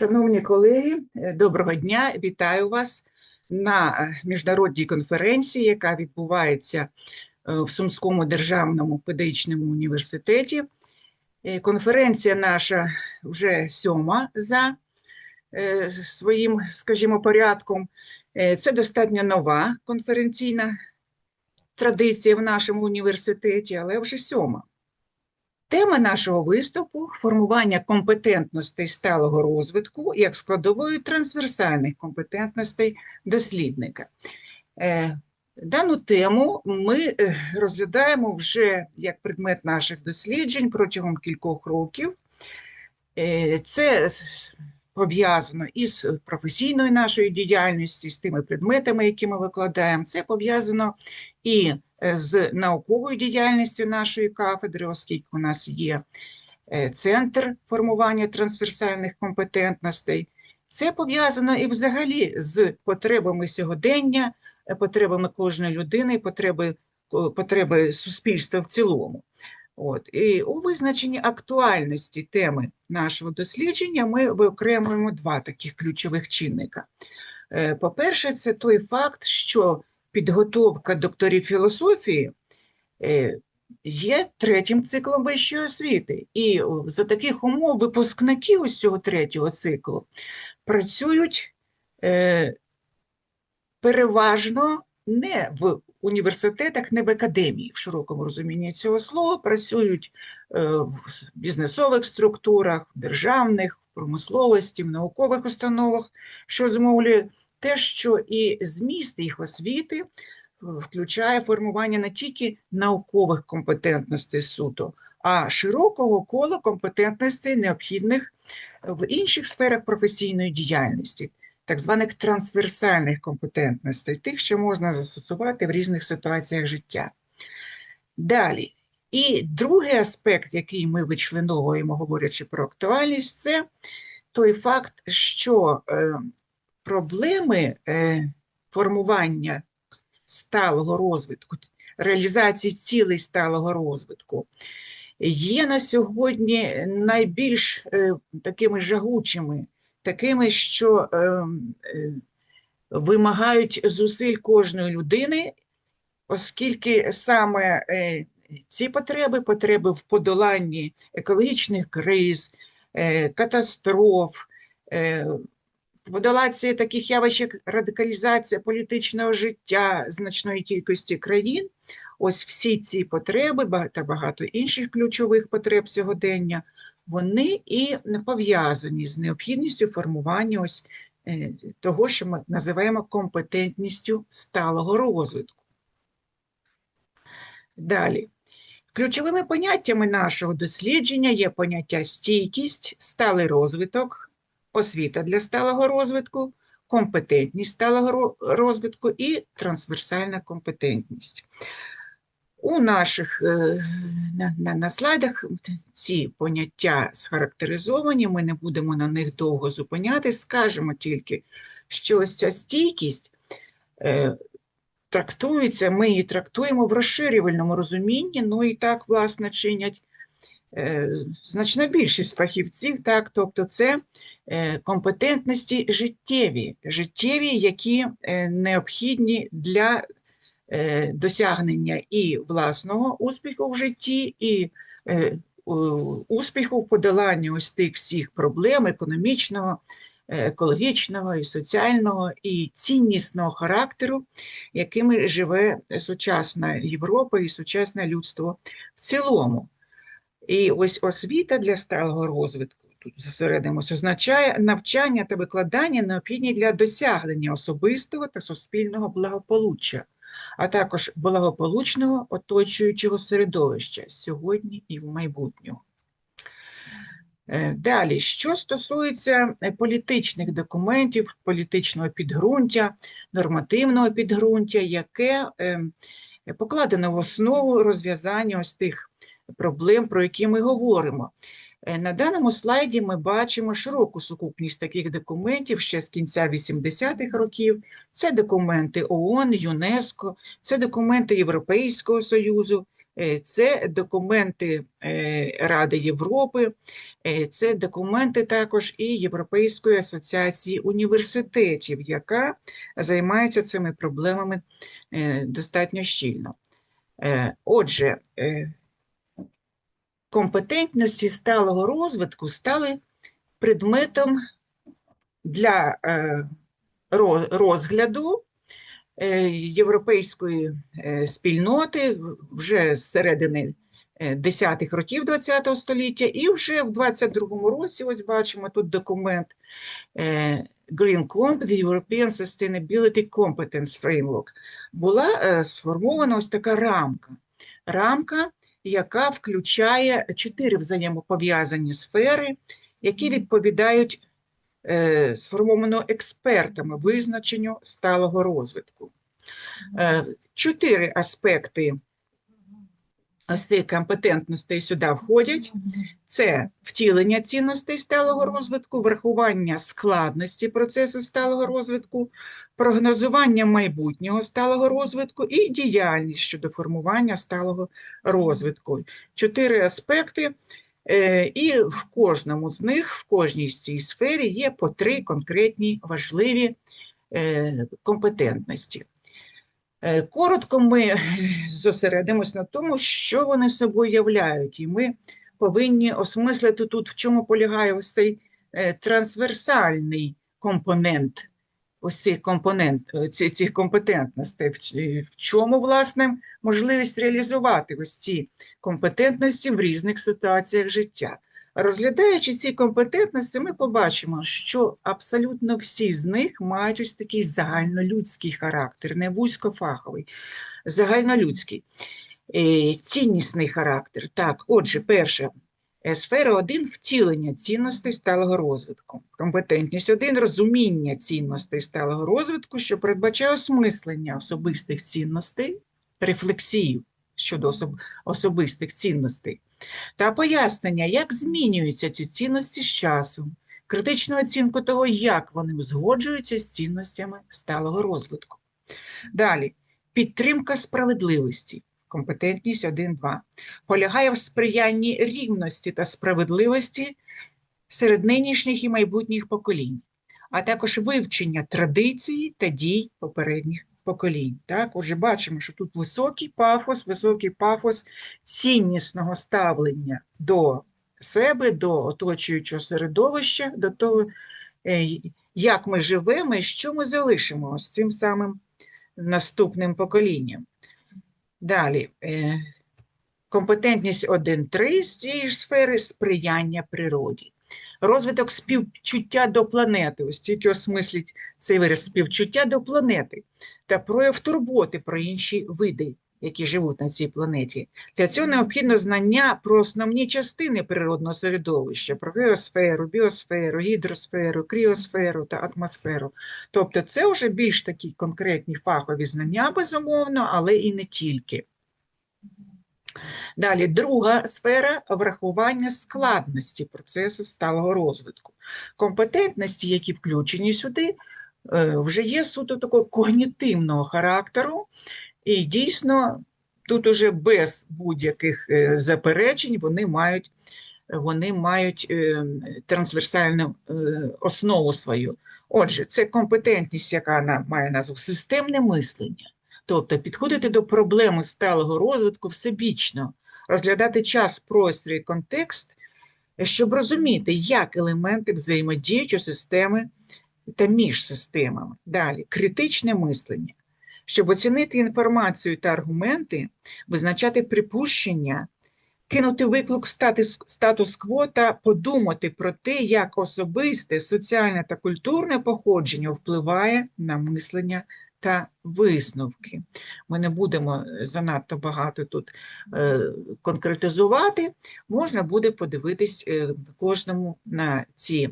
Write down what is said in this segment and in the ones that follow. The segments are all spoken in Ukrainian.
Шановні колеги, е, доброго дня! Вітаю вас на е, міжнародній конференції, яка відбувається е, в Сумському державному педагогічному університеті. Конференція наша вже сьома за своїм, скажімо, порядком. Це достатньо нова конференційна традиція в нашому університеті, але вже сьома. Тема нашого виступу формування компетентностей сталого розвитку як складової трансверсальних компетентностей дослідника. Е, дану тему ми е, розглядаємо вже як предмет наших досліджень протягом кількох років. Е, це пов'язано із професійною нашою діяльністю, з тими предметами, які ми викладаємо. Це пов'язано і з науковою діяльністю нашої кафедри, оскільки у нас є е, центр формування трансверсальних компетентностей. Це пов'язано і взагалі з потребами сьогодення, е, потребами кожної людини, потреби потреби суспільства в цілому. От. І у визначенні актуальності теми нашого дослідження ми виокремуємо два таких ключових чинника. По-перше, це той факт, що підготовка докторів філософії е, є третім циклом вищої освіти. І за таких умов випускники ось цього третього циклу працюють е, переважно не в університетах, не в академії, в широкому розумінні цього слова, працюють е, в бізнесових структурах, державних, промисловості, в наукових установах, що змовлює те, що і зміст їх освіти включає формування не тільки наукових компетентностей суду, а широкого кола компетентностей, необхідних в інших сферах професійної діяльності, так званих трансверсальних компетентностей, тих, що можна застосувати в різних ситуаціях життя. Далі. І другий аспект, який ми вичленовуємо, говорячи про актуальність, це той факт, що е, проблеми е, формування сталого розвитку, реалізації цілей сталого розвитку є на сьогодні найбільш е, такими жагучими, такими, що е, вимагають зусиль кожної людини, оскільки саме ці потреби, потреби в подоланні екологічних криз, катастроф, Подолація таких явищ, як радикалізація політичного життя значної кількості країн, ось всі ці потреби та багато інших ключових потреб сьогодення, вони і пов'язані з необхідністю формування ось е, того, що ми називаємо компетентністю сталого розвитку. Далі. Ключовими поняттями нашого дослідження є поняття стійкість, сталий розвиток освіта для сталого розвитку, компетентність сталого розвитку і трансверсальна компетентність. У наших е, на, на, на слайдах ці поняття схарактеризовані, ми не будемо на них довго зупинятись, скажемо тільки, що ось ця стійкість е, трактується, ми її трактуємо в розширювальному розумінні, ну і так, власне, чинять значна більшість фахівців, так, тобто це е, компетентності життєві, життєві, які е, необхідні для досягнення і власного успіху в житті, і успіху в подоланні ось тих всіх проблем економічного, екологічного і соціального і ціннісного характеру, якими живе сучасна Європа і сучасне людство в цілому. І ось освіта для сталого розвитку, тут зосередимося, означає навчання та викладання необхідні для досягнення особистого та суспільного благополуччя, а також благополучного оточуючого середовища сьогодні і в майбутньому. Е, далі, що стосується е, політичних документів, політичного підґрунтя, нормативного підґрунтя, яке е, покладено в основу розв'язання ось тих проблем, про які ми говоримо. Е, на даному слайді ми бачимо широку сукупність таких документів ще з кінця 80-х років. Це документи ООН, ЮНЕСКО, це документи Європейського Союзу, Е, Це документи е, Ради Європи, це документи також і Європейської асоціації університетів, яка займається цими проблемами достатньо щільно. Отже, компетентності сталого розвитку стали предметом для е, розгляду е, європейської е, спільноти вже з середини е, 10-х років ХХ століття, і вже в 22-му році, ось бачимо тут документ Green Comp, the European Sustainability Competence Framework, була сформована ось така рамка. Рамка, яка включає чотири взаємопов'язані сфери, які відповідають е, сформовано експертами визначенню сталого розвитку. Е, Чотири аспекти ось цих компетентностей сюди входять. Це втілення цінностей сталого розвитку, врахування складності процесу сталого розвитку, прогнозування майбутнього сталого розвитку і діяльність щодо формування сталого розвитку. Чотири аспекти, е, і в кожному з них, в кожній з цій сфері є по три конкретні важливі е, компетентності. Е, Коротко ми зосередимось на тому, що вони собою являють, і ми повинні осмислити тут, в чому полягає ось цей е, трансверсальний компонент, ось цей компонент е, ці- цих компетентностей, в чому, власне, можливість реалізувати ось ці компетентності в різних ситуаціях життя. Розглядаючи ці компетентності, ми побачимо, що абсолютно всі з них мають ось такий загальнолюдський характер, не вузькофаховий, загальнолюдський, Е, ціннісний характер. Так, отже, перше, е, сфера 1 – втілення цінностей сталого розвитку. Компетентність 1 – розуміння цінностей сталого розвитку, що передбачає осмислення особистих цінностей, рефлексію щодо особ- особистих цінностей. Та пояснення, як змінюються ці цінності з часом, критичну оцінку того, як вони узгоджуються з цінностями сталого розвитку. Далі, підтримка справедливості, компетентність 1-2, полягає в сприянні рівності та справедливості серед нинішніх і майбутніх поколінь, а також вивчення традицій та дій попередніх поколінь. Так, отже, бачимо, що тут високий пафос, високий пафос ціннісного ставлення до себе, до оточуючого середовища, до того, е, як ми живемо і що ми залишимо з цим самим наступним поколінням. Далі, е, компетентність 1.3 з цієї ж сфери сприяння природі. Розвиток співчуття до планети, ось тільки осмислить цей вираз співчуття до планети та прояв турботи про інші види, які живуть на цій планеті. Для цього необхідно знання про основні частини природного середовища, про геосферу, біосферу, гідросферу, кріосферу та атмосферу. Тобто це вже більш такі конкретні фахові знання, безумовно, але і не тільки. Далі, друга сфера врахування складності процесу сталого розвитку. Компетентності, які включені сюди, е, вже є суто такого когнітивного характеру, і дійсно тут уже без будь-яких е, заперечень вони мають, вони мають е, трансверсальну основу свою. Отже, це компетентність, яка має назву системне мислення. Тобто підходити до проблеми сталого розвитку всебічно, розглядати час, простір і контекст, щоб розуміти, як елементи взаємодіють у системи та між системами. Далі критичне мислення, щоб оцінити інформацію та аргументи, визначати припущення, кинути виклик статус- статус-кво та подумати про те, як особисте, соціальне та культурне походження впливає на мислення та висновки. Ми не будемо е, занадто багато тут е, конкретизувати, можна буде подивитись е, кожному на, ці,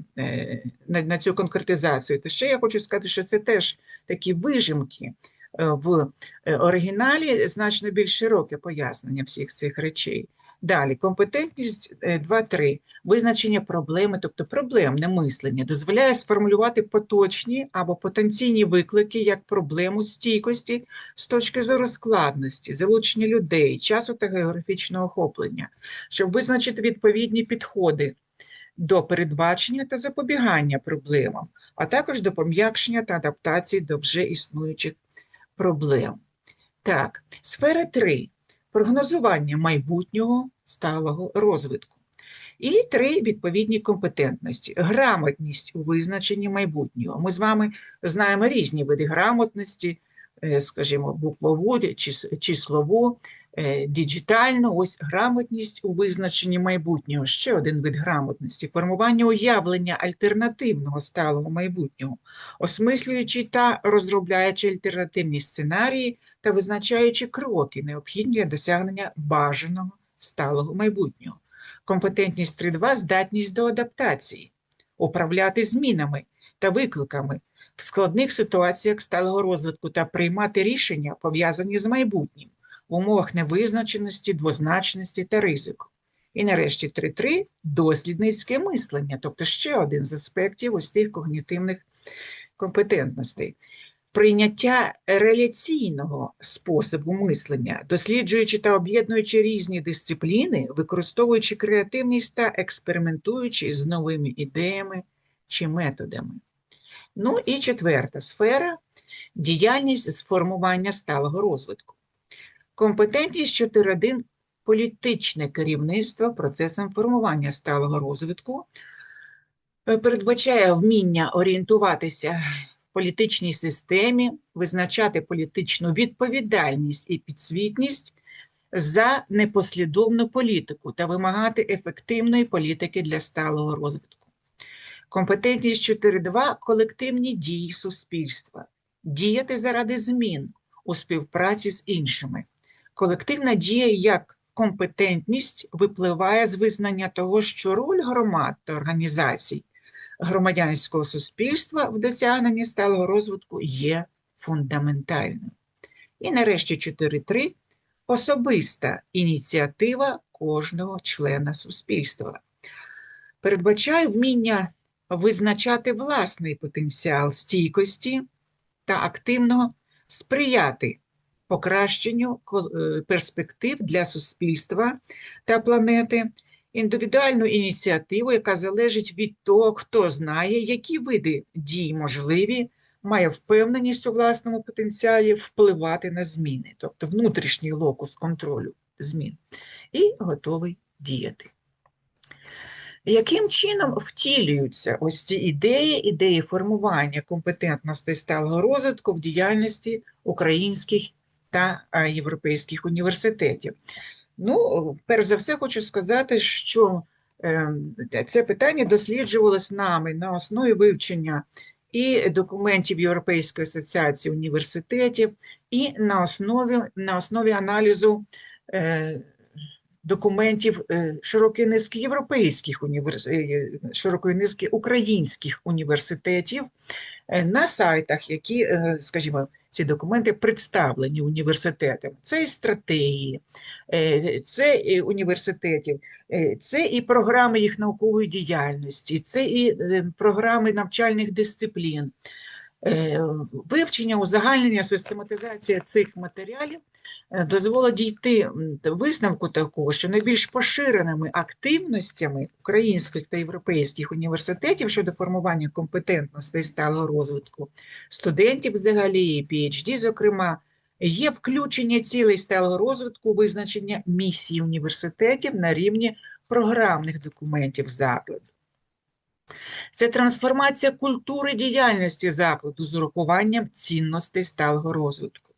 на, на цю конкретизацію. Та ще я хочу сказати, що це теж такі вижимки в оригіналі значно більш широке пояснення всіх цих речей. Далі, компетентність е, 2.3. Визначення проблеми, тобто проблемне мислення, дозволяє сформулювати поточні або потенційні виклики як проблему стійкості з точки зору складності, залучення людей, часу та географічного охоплення, щоб визначити відповідні підходи до передбачення та запобігання проблемам, а також до пом'якшення та адаптації до вже існуючих проблем. Так, сфера 3. Прогнозування майбутнього сталого розвитку. І три відповідні компетентності. Грамотність у визначенні майбутнього. Ми з вами знаємо різні види грамотності, е, скажімо, буквову, чис- числову, е, діджитальну. Ось грамотність у визначенні майбутнього. Ще один вид грамотності. Формування уявлення альтернативного сталого майбутнього, осмислюючи та розробляючи альтернативні сценарії та визначаючи кроки, необхідні для досягнення бажаного сталого майбутнього. Компетентність 3.2 – здатність до адаптації, управляти змінами та викликами в складних ситуаціях сталого розвитку та приймати рішення, пов'язані з майбутнім, в умовах невизначеності, двозначності та ризику. І нарешті 3.3 – дослідницьке мислення, тобто ще один з аспектів ось тих когнітивних компетентностей. Прийняття реляційного способу мислення, досліджуючи та об'єднуючи різні дисципліни, використовуючи креативність та експериментуючи з новими ідеями чи методами. Ну і четверта сфера діяльність з формування сталого розвитку. Компетентність 4.1 політичне керівництво процесом формування сталого розвитку е, передбачає вміння орієнтуватися в політичній системі, визначати політичну відповідальність і підсвітність за непослідовну політику та вимагати ефективної політики для сталого розвитку. Компетентність 4.2 – колективні дії суспільства, діяти заради змін у співпраці з іншими. Колективна дія як компетентність випливає з визнання того, що роль громад та організацій громадянського суспільства в досягненні сталого розвитку є фундаментальною. І нарешті 4.3 – особиста ініціатива кожного члена суспільства. Передбачає вміння визначати власний потенціал стійкості та активно сприяти покращенню е, перспектив для суспільства та планети, індивідуальну ініціативу, яка залежить від того, хто знає, які види дій можливі, має впевненість у власному потенціалі впливати на зміни, тобто внутрішній локус контролю змін, і готовий діяти. Яким чином втілюються ось ці ідеї, ідеї формування компетентностей сталого розвитку в діяльності українських та європейських університетів? Ну, перш за все, хочу сказати, що е, це питання досліджувалось нами на основі вивчення і документів Європейської асоціації університетів, і на основі, на основі аналізу е, документів е, широкої низки європейських університетів, широкої низки українських університетів е, на сайтах, які, е, скажімо, ці документи представлені університетами. Це і стратегії, е, це і університетів, е, це і програми їх наукової діяльності, це і е, програми навчальних дисциплін. Е, Вивчення, узагальнення, систематизація цих матеріалів е, дозволить дійти висновку такого, що найбільш поширеними активностями українських та європейських університетів щодо формування компетентностей сталого розвитку студентів взагалі, і PhD, зокрема, є включення цілей сталого розвитку, визначення місії університетів на рівні програмних документів закладу. Це трансформація культури діяльності закладу з урахуванням цінностей сталого розвитку.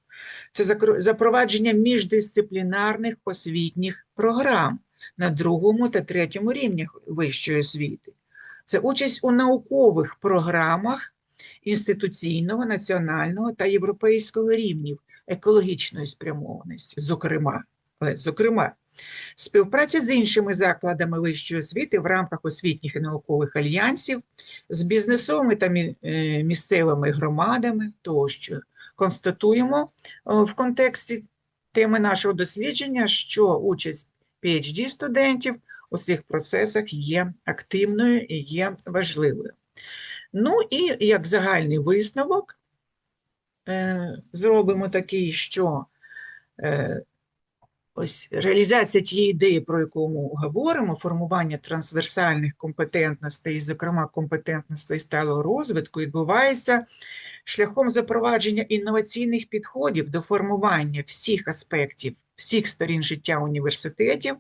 Це запровадження міждисциплінарних освітніх програм на другому та третьому рівнях вищої освіти. Це участь у наукових програмах інституційного, національного та європейського рівнів екологічної спрямованості, зокрема, зокрема, співпраця з іншими закладами вищої освіти в рамках освітніх і наукових альянсів, з бізнесовими та е, місцевими громадами тощо. Констатуємо е, в контексті теми нашого дослідження, що участь PhD студентів у цих процесах є активною і є важливою. Ну і як загальний висновок е, зробимо такий, що ось реалізація тієї ідеї, про яку ми говоримо, формування трансверсальних компетентностей, зокрема компетентностей сталого розвитку, відбувається шляхом запровадження інноваційних підходів до формування всіх аспектів, всіх сторін життя університетів,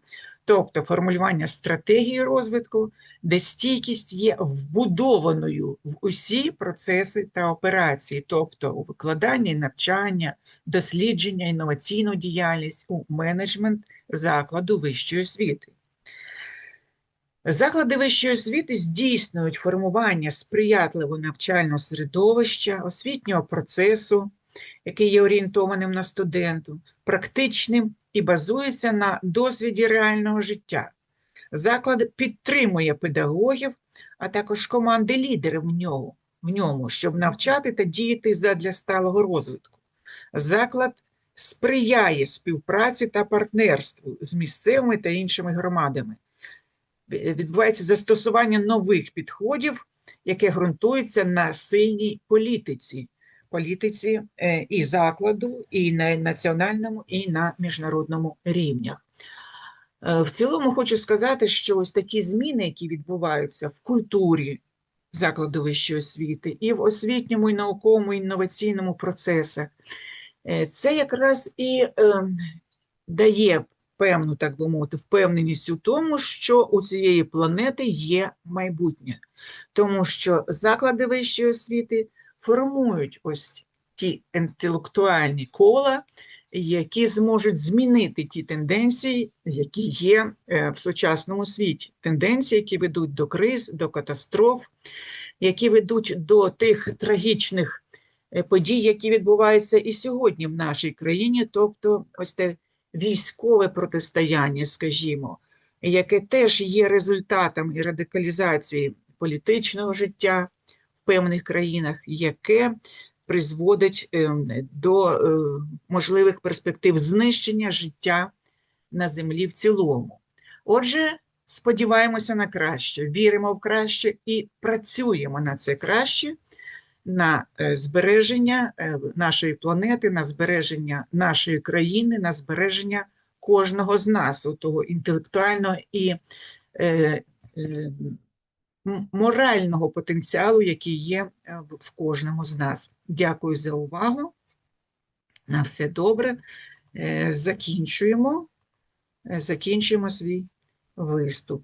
тобто формулювання стратегії розвитку, де стійкість є вбудованою в усі процеси та операції, тобто у викладання і навчання, дослідження, інноваційну діяльність у менеджмент закладу вищої освіти. Заклади вищої освіти здійснюють формування сприятливого навчального середовища, освітнього процесу, який є орієнтованим на студенту, практичним і базується на досвіді реального життя. Заклад підтримує педагогів, а також команди лідерів в ньому, в ньому, щоб навчати та діяти задля сталого розвитку. Заклад сприяє співпраці та партнерству з місцевими та іншими громадами. Відбувається застосування нових підходів, яке ґрунтується на сильній політиці, політиці е, і закладу, і на національному, і на міжнародному рівнях. Е, В цілому хочу сказати, що ось такі зміни, які відбуваються в культурі закладу вищої освіти, і в освітньому і науковому і інноваційному процесах, е, це якраз і е, дає певну, так би мовити, впевненість у тому, що у цієї планети є майбутнє, тому що заклади вищої освіти формують ось ті інтелектуальні кола, які зможуть змінити ті тенденції, які є е, в сучасному світі. Тенденції, які ведуть до криз, до катастроф, які ведуть до тих трагічних е, подій, які відбуваються і сьогодні в нашій країні, тобто ось те військове протистояння, скажімо, яке теж є результатом і радикалізації політичного життя певних країнах, яке призводить ем, до е, можливих перспектив знищення життя на землі в цілому. Отже, сподіваємося на краще, віримо в краще і працюємо на це краще, на е, збереження е, нашої планети, на збереження нашої країни, на збереження кожного з нас, того інтелектуального і морального потенціалу, який є е, в кожному з нас. Дякую за увагу. На все добре. Е, закінчуємо, е, закінчуємо свій виступ.